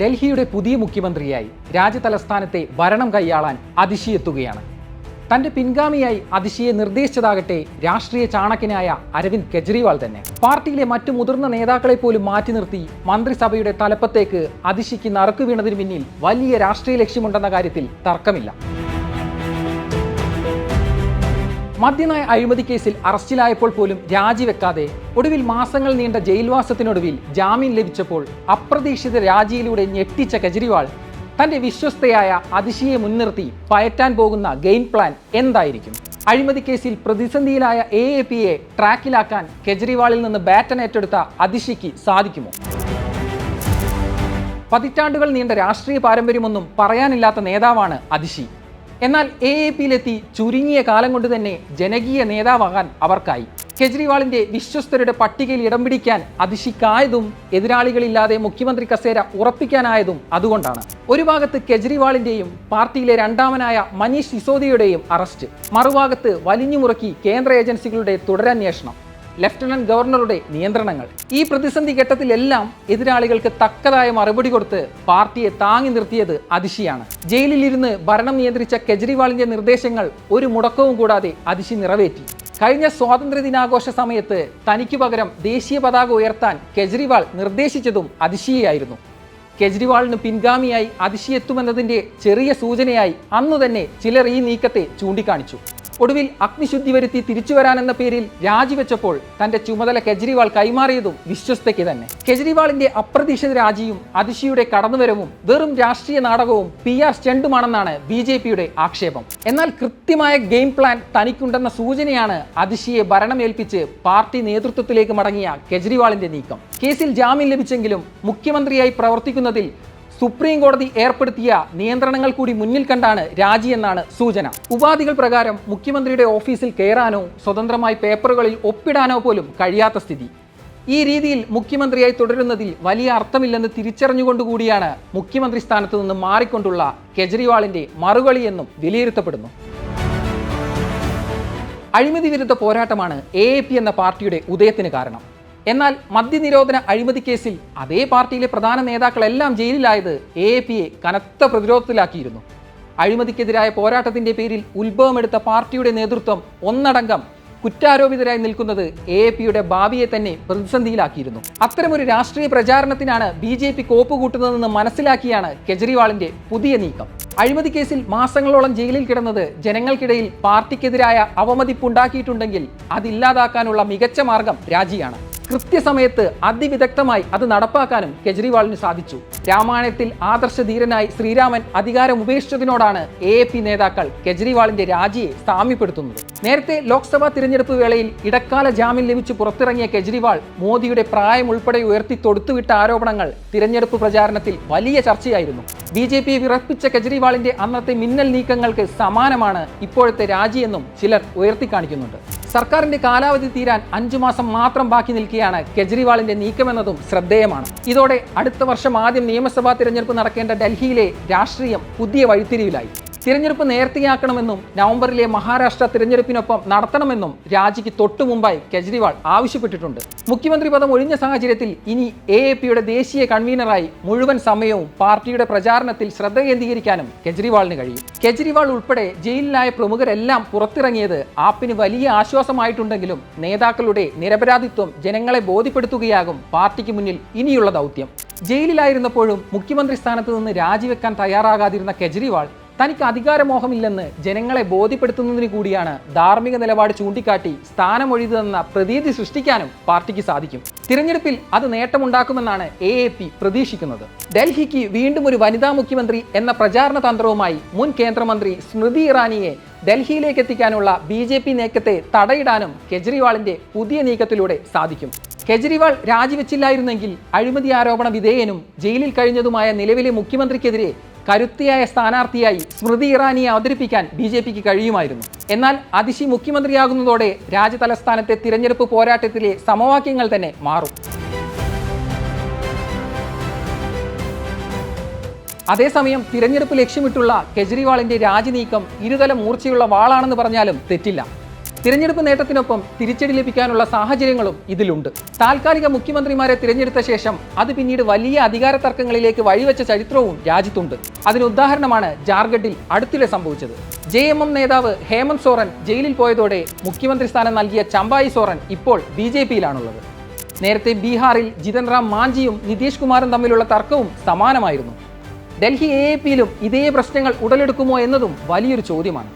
ഡൽഹിയുടെ പുതിയ മുഖ്യമന്ത്രിയായി രാജ്യതലസ്ഥാനത്തെ ഭരണം കൈയാളാൻ അതിശി എത്തുകയാണ് തന്റെ പിൻഗാമിയായി അതിശിയെ നിർദ്ദേശിച്ചതാകട്ടെ രാഷ്ട്രീയ ചാണക്യനായ അരവിന്ദ് കെജ്രിവാൾ തന്നെ. പാർട്ടിയിലെ മറ്റു മുതിർന്ന നേതാക്കളെ പോലും മാറ്റി നിർത്തി മന്ത്രിസഭയുടെ തലപ്പത്തേക്ക് അതിശിക്ക് നറുക്കു വീണതിന് പിന്നിൽ വലിയ രാഷ്ട്രീയ ലക്ഷ്യമുണ്ടെന്ന കാര്യത്തിൽ തർക്കമില്ല. മദ്യനയ അഴിമതി കേസിൽ അറസ്റ്റിലായപ്പോൾ പോലും രാജിവെക്കാതെ ഒടുവിൽ മാസങ്ങൾ നീണ്ട ജയിൽവാസത്തിനൊടുവിൽ ജാമ്യം ലഭിച്ചപ്പോൾ അപ്രതീക്ഷിത രാജിയിലൂടെ ഞെട്ടിച്ച കെജ്രിവാൾ തന്റെ വിശ്വസ്തയായ അതിശയെ മുൻനിർത്തി പയറ്റാൻ പോകുന്ന ഗെയിം പ്ലാൻ എന്തായിരിക്കും? അഴിമതി കേസിൽ പ്രതിസന്ധിയിലായ എ എ പിയെ ട്രാക്കിലാക്കാൻ കെജ്രിവാളിൽ നിന്ന് ബാറ്റൺ ഏറ്റെടുത്ത അതിശയ്ക്ക് സാധിക്കുമോ? പതിറ്റാണ്ടുകൾ നീണ്ട രാഷ്ട്രീയ പാരമ്പര്യമൊന്നും പറയാനില്ലാത്ത നേതാവാണ് അതിശി. എന്നാൽ എ എ പിയിലെത്തി ചുരുങ്ങിയ കാലം കൊണ്ട് തന്നെ ജനകീയ നേതാവാകാൻ അവർക്കായി. കെജ്രിവാളിന്റെ വിശ്വസ്തരുടെ പട്ടികയിൽ ഇടം പിടിക്കാൻ അതിശിക്കായതും എതിരാളികളില്ലാതെ മുഖ്യമന്ത്രി കസേര ഉറപ്പിക്കാനായതും അതുകൊണ്ടാണ്. ഒരു ഭാഗത്ത് കെജ്രിവാളിന്റെയും പാർട്ടിയിലെ രണ്ടാമനായ മനീഷ് സിസോദിയുടെയും അറസ്റ്റ് മറുഭാഗത്ത് വലിഞ്ഞുമുറക്കി കേന്ദ്ര ഏജൻസികളുടെ തുടരന്വേഷണം. ലഫ്റ്റനന്റ് ഗവർണറുടെ നിയന്ത്രണങ്ങൾ. ഈ പ്രതിസന്ധി ഘട്ടത്തിലെല്ലാം എതിരാളികൾക്ക് തക്കതായ മറുപടി കൊടുത്ത് പാർട്ടിയെ താങ്ങി നിർത്തിയത് അതിശിയാണ്. ജയിലിലിരുന്ന് ഭരണം നിയന്ത്രിച്ച കെജ്രിവാളിന്റെ നിർദ്ദേശങ്ങൾ ഒരു മുടക്കവും കൂടാതെ അതിശി നിറവേറ്റി. കഴിഞ്ഞ സ്വാതന്ത്ര്യ ദിനാഘോഷ സമയത്ത് തനിക്ക് പകരം ദേശീയ പതാക ഉയർത്താൻ കെജ്രിവാൾ നിർദ്ദേശിച്ചതും അതിശിയായിരുന്നു. കെജ്രിവാളിന് പിൻഗാമിയായി അതിശി എത്തുമെന്നതിന്റെ ചെറിയ സൂചനയായി അന്നു തന്നെ ചിലർ ഈ നീക്കത്തെ ചൂണ്ടിക്കാണിച്ചു. ഒടുവിൽ അഗ്നിശുദ്ധി വരുത്തി തിരിച്ചു വരാനെന്ന പേരിൽ രാജിവെച്ചപ്പോൾ തന്റെ ചുമതല കെജ്രിവാൾ കൈമാറിയതും വിശ്വസ്തയ്ക്ക് തന്നെ. കെജ്രിവാളിന്റെ അപ്രതീക്ഷിത രാജിയും അതിശിയുടെ കടന്നുവരവും വെറും രാഷ്ട്രീയ നാടകവും പി ആർ സ്റ്റണ്ടുമാണെന്നാണ് ബി ജെ പിയുടെ ആക്ഷേപം. എന്നാൽ കൃത്യമായ ഗെയിം പ്ലാൻ തനിക്കുണ്ടെന്ന സൂചനയാണ് അതിശിയെ ഭരണമേൽപ്പിച്ച് പാർട്ടി നേതൃത്വത്തിലേക്ക് മടങ്ങിയ കെജ്രിവാളിന്റെ നീക്കം. കേസിൽ ജാമ്യം ലഭിച്ചെങ്കിലും മുഖ്യമന്ത്രിയായി പ്രവർത്തിക്കുന്നതിൽ സുപ്രീം കോടതി ഏർപ്പെടുത്തിയ നിയന്ത്രണങ്ങൾ കൂടി മുന്നിൽ കണ്ടാണ് രാജിയെന്നാണ് സൂചന. ഉപാധികൾ പ്രകാരം മുഖ്യമന്ത്രിയുടെ ഓഫീസിൽ കയറാനോ സ്വതന്ത്രമായി പേപ്പറുകളിൽ ഒപ്പിടാനോ പോലും കഴിയാത്ത സ്ഥിതി. ഈ രീതിയിൽ മുഖ്യമന്ത്രിയായി തുടരുന്നതിൽ വലിയ അർത്ഥമില്ലെന്ന് തിരിച്ചറിഞ്ഞുകൊണ്ടുകൂടിയാണ് മുഖ്യമന്ത്രി സ്ഥാനത്ത് നിന്ന് മാറിക്കൊണ്ടുള്ള കെജ്രിവാളിന്റെ മറുകളിയെന്നും വിലയിരുത്തപ്പെടുന്നു. അഴിമതി വിരുദ്ധ പോരാട്ടമാണ് എ എന്ന പാർട്ടിയുടെ ഉദയത്തിന് കാരണം. എന്നാൽ മദ്യനിരോധന അഴിമതി കേസിൽ അതേ പാർട്ടിയിലെ പ്രധാന നേതാക്കളെല്ലാം ജയിലിലായത് എ എ പിയെ കനത്ത പ്രതിരോധത്തിലാക്കിയിരുന്നു. അഴിമതിക്കെതിരായ പോരാട്ടത്തിന്റെ പേരിൽ ഉത്ഭവമെടുത്ത പാർട്ടിയുടെ നേതൃത്വം ഒന്നടങ്കം കുറ്റാരോപിതരായി നിൽക്കുന്നത് എ എ പിയുടെ ഭാവിയെ തന്നെ പ്രതിസന്ധിയിലാക്കിയിരുന്നു. അത്തരമൊരു രാഷ്ട്രീയ പ്രചാരണത്തിനാണ് ബി ജെ പി കോപ്പുകൂട്ടുന്നതെന്ന് മനസ്സിലാക്കിയാണ് കെജ്രിവാളിന്റെ പുതിയ നീക്കം. അഴിമതി കേസിൽ മാസങ്ങളോളം ജയിലിൽ കിടന്നത് ജനങ്ങൾക്കിടയിൽ പാർട്ടിക്കെതിരായ അവമതിപ്പുണ്ടാക്കിയിട്ടുണ്ടെങ്കിൽ അതില്ലാതാക്കാനുള്ള മികച്ച മാർഗം രാജിയാണ്. കൃത്യസമയത്ത് അതിവിദഗ്ധമായി അത് നടപ്പാക്കാനും കെജ്രിവാളിന് സാധിച്ചു. രാമായണത്തിൽ ആദർശധീരനായി ശ്രീരാമൻ അധികാരം ഉപേക്ഷിച്ചതിനോടാണ് എ എ പി നേതാക്കൾ കെജ്രിവാളിന്റെ രാജിയെ സാമ്യപ്പെടുത്തുന്നത്. നേരത്തെ ലോക്സഭാ തിരഞ്ഞെടുപ്പ് വേളയിൽ ഇടക്കാല ജാമ്യം ലഭിച്ച് പുറത്തിറങ്ങിയ കെജ്രിവാൾ മോദിയുടെ പ്രായം ഉൾപ്പെടെ ഉയർത്തി തൊടുത്തുവിട്ട ആരോപണങ്ങൾ തിരഞ്ഞെടുപ്പ് പ്രചാരണത്തിൽ വലിയ ചർച്ചയായിരുന്നു. ബി ജെ പി വിറപ്പിച്ച കെജ്രിവാളിന്റെ അന്നത്തെ മിന്നൽ നീക്കങ്ങൾക്ക് സമാനമാണ് ഇപ്പോഴത്തെ രാജിയെന്നും ചിലർ ഉയർത്തിക്കാണിക്കുന്നുണ്ട്. സർക്കാരിന്റെ കാലാവധി തീരാൻ അഞ്ചു മാസം മാത്രം ബാക്കി നിൽക്കുകയാണ് കെജ്രിവാളിന്റെ നീക്കമെന്നതും ശ്രദ്ധേയമാണ്. ഇതോടെ അടുത്ത വർഷം ആദ്യം നിയമസഭാ തിരഞ്ഞെടുപ്പ് നടക്കേണ്ട ഡൽഹിയിലെ രാഷ്ട്രീയം പുതിയ വഴിത്തിരിവിലായി. തിരഞ്ഞെടുപ്പ് നേരത്തെയാക്കണമെന്നും നവംബറിലെ മഹാരാഷ്ട്ര തിരഞ്ഞെടുപ്പിനൊപ്പം നടത്തണമെന്നും രാജിക്ക് തൊട്ടു മുമ്പായി കെജ്രിവാൾ ആവശ്യപ്പെട്ടിട്ടുണ്ട്. മുഖ്യമന്ത്രി പദം ഒഴിഞ്ഞ സാഹചര്യത്തിൽ ഇനി എ എ പിയുടെ ദേശീയ കൺവീനറായി മുഴുവൻ സമയവും പാർട്ടിയുടെ പ്രചാരണത്തിൽ ശ്രദ്ധ കേന്ദ്രീകരിക്കാനും കെജ്രിവാളിന് കഴിയും. കെജ്രിവാൾ ഉൾപ്പെടെ ജയിലിലായ പ്രമുഖരെല്ലാം പുറത്തിറങ്ങിയത് ആപ്പിന് വലിയ ആശ്വാസമായിട്ടുണ്ടെങ്കിലും നേതാക്കളുടെ നിരപരാധിത്വം ജനങ്ങളെ ബോധ്യപ്പെടുത്തുകയാകും പാർട്ടിക്ക് മുന്നിൽ ഇനിയുള്ള ദൗത്യം. ജയിലിലായിരുന്നപ്പോഴും മുഖ്യമന്ത്രി സ്ഥാനത്ത് നിന്ന് രാജിവെക്കാൻ തയ്യാറാകാതിരുന്ന കെജ്രിവാൾ തനിക്ക് അധികാരമോഹമില്ലെന്ന് ജനങ്ങളെ ബോധ്യപ്പെടുത്തുന്നതിന് കൂടിയാണ് ധാർമ്മിക നിലപാട് ചൂണ്ടിക്കാട്ടി സ്ഥാനമൊഴിതെന്ന പ്രതീതി സൃഷ്ടിക്കാനും പാർട്ടിക്ക് സാധിക്കും. തിരഞ്ഞെടുപ്പിൽ അത് നേട്ടമുണ്ടാക്കുമെന്നാണ് എ എ പി പ്രതീക്ഷിക്കുന്നത്. ഡൽഹിക്ക് വീണ്ടും ഒരു വനിതാ മുഖ്യമന്ത്രി എന്ന പ്രചാരണ തന്ത്രവുമായി മുൻ കേന്ദ്രമന്ത്രി സ്മൃതി ഇറാനിയെ ഡൽഹിയിലേക്ക് എത്തിക്കാനുള്ള ബി ജെ പി നീക്കത്തെ തടയിടാനും കെജ്രിവാളിന്റെ പുതിയ നീക്കത്തിലൂടെ സാധിക്കും. കെജ്രിവാൾ രാജിവെച്ചില്ലായിരുന്നെങ്കിൽ അഴിമതി ആരോപണ വിധേയനും ജയിലിൽ കഴിഞ്ഞതുമായ നിലവിലെ മുഖ്യമന്ത്രിക്കെതിരെ കരുത്തിയായ സ്ഥാനാർത്ഥിയായി സ്മൃതി ഇറാനിയെ അവതരിപ്പിക്കാൻ ബി ജെ പിക്ക് കഴിയുമായിരുന്നു. എന്നാൽ അതിശി മുഖ്യമന്ത്രിയാകുന്നതോടെ രാജ്യതലസ്ഥാനത്തെ തിരഞ്ഞെടുപ്പ് പോരാട്ടത്തിലെ സമവാക്യങ്ങൾ തന്നെ മാറും. അതേസമയം തിരഞ്ഞെടുപ്പ് ലക്ഷ്യമിട്ടുള്ള കെജ്രിവാളിന്റെ രാജിനീക്കം ഇരുതല മൂർച്ചയുള്ള വാളാണെന്ന് പറഞ്ഞാലും തെറ്റില്ല. തിരഞ്ഞെടുപ്പ് നേട്ടത്തിനൊപ്പം തിരിച്ചടി ലഭിക്കാനുള്ള സാഹചര്യങ്ങളും ഇതിലുണ്ട്. താൽക്കാലിക മുഖ്യമന്ത്രിമാരെ തിരഞ്ഞെടുത്ത ശേഷം അത് പിന്നീട് വലിയ അധികാര തർക്കങ്ങളിലേക്ക് വഴിവെച്ച ചരിത്രവും രാജ്യത്തുണ്ട്. അതിന് ഉദാഹരണമാണ് ജാർഖണ്ഡിൽ അടുത്തിടെ സംഭവിച്ചത്. ജെ എം എം നേതാവ് ഹേമന്ത് സോറൻ ജയിലിൽ പോയതോടെ മുഖ്യമന്ത്രി സ്ഥാനം നൽകിയ ചമ്പായി സോറൻ ഇപ്പോൾ ബി ജെ പിയിലാണുള്ളത്. നേരത്തെ ബീഹാറിൽ ജിതൻ റാം മാഞ്ചിയും നിതീഷ് കുമാറും തമ്മിലുള്ള തർക്കവും സമാനമായിരുന്നു. ഡൽഹി എ എ പിയിലും ഇതേ പ്രശ്നങ്ങൾ ഉടലെടുക്കുമോ എന്നതും വലിയൊരു ചോദ്യമാണ്.